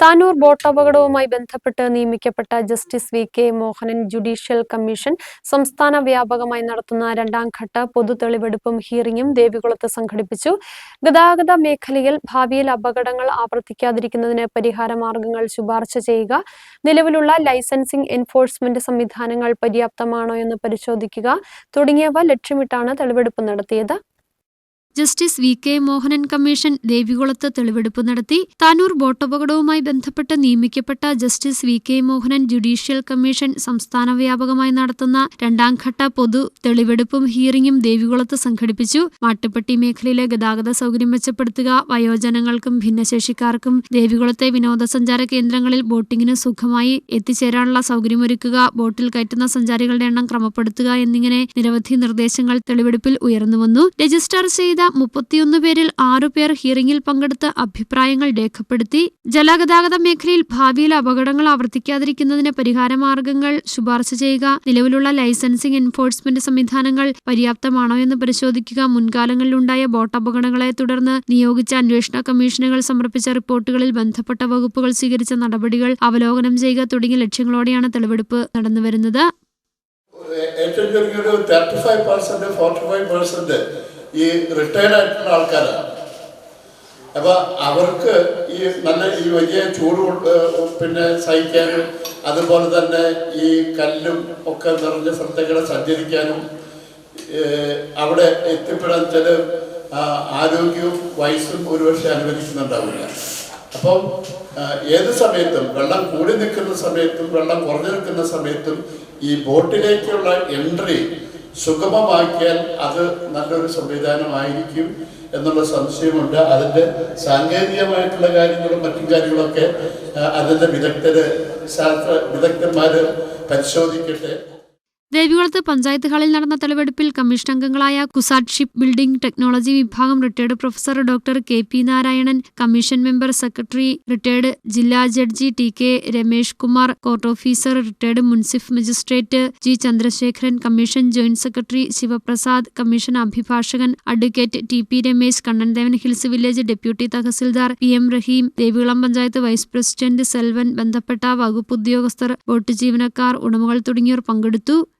Tanur boat അപകടവുമായി ബന്ധപ്പെട്ട് നിയമിക്കപ്പെട്ട justice V K Mohanan judicial commission സംസ്ഥാന വ്യാപകമായി നടത്തുന്ന രണ്ടാം ഘട്ട പൊതു തെളിവെടുപ്പും ഹിയറിംഗും ദേവികുളത്ത് സംഘടിപ്പിച്ചു. ഗതാഗത മേഖലയിൽ ഭാവിയിൽ അപകടങ്ങൾ ആവർത്തിക്കാതിരിക്കുന്നതിന് പരിഹാര മാർഗങ്ങൾ ശുപാർശ ചെയ്യുക. നിലവിലുള്ള ലൈസൻസിംഗ് എൻഫോഴ്സ്മെന്റ് സംവിധാനങ്ങൾ പര്യാപ്തമാണോ എന്ന് പരിശോധിക്കുക. തുടങ്ങിയവ ലക്ഷ്യമിട്ടാണ് തെളിവെടുപ്പ് നടത്തിയത്. Justice V K Mohanan commission ദേവികുളത്ത് തെളിവെടുപ്പ് നടത്തി താനൂർ ബോട്ടപകടവുമായി ബന്ധപ്പെട്ട് നിയമിക്കപ്പെട്ട justice V K Mohanan judicial commission സംസ്ഥാന വ്യാപകമായി നടത്തുന്ന രണ്ടാം ഘട്ട പൊതു തെളിവെടുപ്പും ഹിയറിംഗും ദേവികുളത്ത് സംഘടിപ്പിച്ചു. മാട്ടുപ്പെട്ടി മേഖലയിലെ ഗതാഗത സൗകര്യം മെച്ചപ്പെടുത്തുക വയോജനങ്ങൾക്കും ഭിന്നശേഷിക്കാർക്കും ദേവികുളത്തെ വിനോദസഞ്ചാര കേന്ദ്രങ്ങളിൽ ബോട്ടിങ്ങിന് സുഖമായി എത്തിച്ചേരാനുള്ള സൗകര്യമൊരുക്കുക ബോട്ടിൽ കയറ്റുന്ന സഞ്ചാരികളുടെ എണ്ണം ക്രമപ്പെടുത്തുക എന്നിങ്ങനെ നിരവധി നിർദ്ദേശങ്ങൾ തെളിവെടുപ്പിൽ ഉയർന്നുവന്നു. രജിസ്റ്റർ ചെയ്ത മുപ്പത്തിയൊന്ന് പേരിൽ ആറുപേർ ഹിയറിംഗിൽ പങ്കെടുത്ത് അഭിപ്രായങ്ങൾ രേഖപ്പെടുത്തി. ജലഗതാഗത മേഖലയിൽ ഭാവിയിൽ അപകടങ്ങൾ ആവർത്തിക്കാതിരിക്കുന്നതിന് പരിഹാരമാർഗങ്ങൾ ശുപാർശ ചെയ്യുക നിലവിലുള്ള ലൈസൻസിംഗ് എൻഫോഴ്സ്മെന്റ് സംവിധാനങ്ങൾ പര്യാപ്തമാണോ എന്ന് പരിശോധിക്കുക മുൻകാലങ്ങളിലുണ്ടായ ബോട്ട് അപകടങ്ങളെ തുടർന്ന് നിയോഗിച്ച അന്വേഷണ കമ്മീഷനുകൾ സമർപ്പിച്ച റിപ്പോർട്ടുകളിൽ ബന്ധപ്പെട്ട വകുപ്പുകൾ സ്വീകരിച്ച നടപടികൾ അവലോകനം ചെയ്യുക തുടങ്ങിയ ലക്ഷ്യങ്ങളോടെയാണ് തെളിവെടുപ്പ് നടന്നുവരുന്നത്. ഏറ്റവും ചെറിയൊരു thirty five percent forty five percent ഈ റിട്ടയർഡ് ആയിട്ടുള്ള ആൾക്കാരാണ് അപ്പൊ അവർക്ക് ഈ നല്ല ഈ വലിയ ചൂട് പിന്നെ സഹിക്കാനും അതുപോലെ തന്നെ ഈ കല്ലും ഒക്കെ നിറഞ്ഞ സ്ഥലത്തേക്കൂടെ സഞ്ചരിക്കാനും അവിടെ എത്തിപ്പെടാൻ ചില ആരോഗ്യവും വയസ്സും ഒരുപക്ഷെ അനുവദിക്കുന്നുണ്ടാവില്ല. അപ്പം ഏത് സമയത്തും വെള്ളം കൂടി നിൽക്കുന്ന സമയത്തും വെള്ളം കുറഞ്ഞു നിൽക്കുന്ന സമയത്തും ഈ ബോട്ടിലേക്കുള്ള എൻട്രി സുഗമമാക്കിയാൽ അത് നല്ലൊരു സംവിധാനമായിരിക്കും എന്നുള്ള സംശയമുണ്ട്. അതിന്റെ സാങ്കേതികമായിട്ടുള്ള കാര്യങ്ങളും മറ്റും കാര്യങ്ങളൊക്കെ അതിന്റെ വിദഗ്ധര് ശാസ്ത്ര വിദഗ്ധന്മാർ പരിശോധിക്കട്ടെ. ദേവികുളത്ത് പഞ്ചായത്ത് ഹാളിൽ നടന്ന തെളിവെടുപ്പിൽ കമ്മീഷൻ അംഗങ്ങളായ കുസാറ്റ് ഷിപ്പ് ബിൽഡിംഗ് ടെക്നോളജി വിഭാഗം retired professor doctor K P Narayanan commission member secretary retired ജില്ലാ judge T K Ramesh Kumar court officer retired മുൻസിഫ് magistrate G Chandrasekharan commission joint secretary Sivaprasad commission അഭിഭാഷകൻ advocate T P Ramesh Kannan Devan hills village deputy tahsildar P M Rahim Devikulam panchayat vice president Selvan ബന്ധപ്പെട്ട വകുപ്പ് ഉദ്യോഗസ്ഥർ boat ജീവനക്കാർ ഉടമകൾ തുടങ്ങിയവർ പങ്കെടുത്തു.